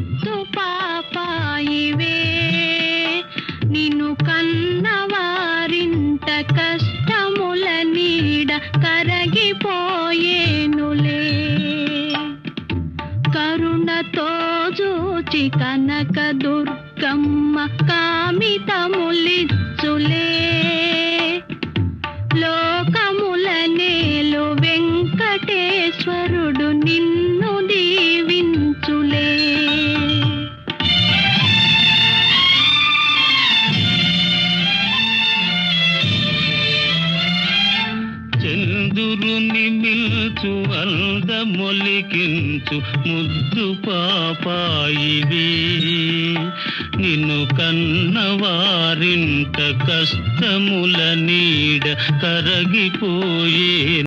ముద్దు పాపాయివే. కష్టముల నీడ కరగిపోయేనులే. కరుణతో కనక దుర్గమ్మ కామితములిచ్చులే. లోకముల వెంకటేశ్వరు చందురు నిమిల్చు అంద మొలికించు ముద్దు పాపాయివి. నిన్ను కన్నవారింట కష్టముల నీడ కరగిపోయే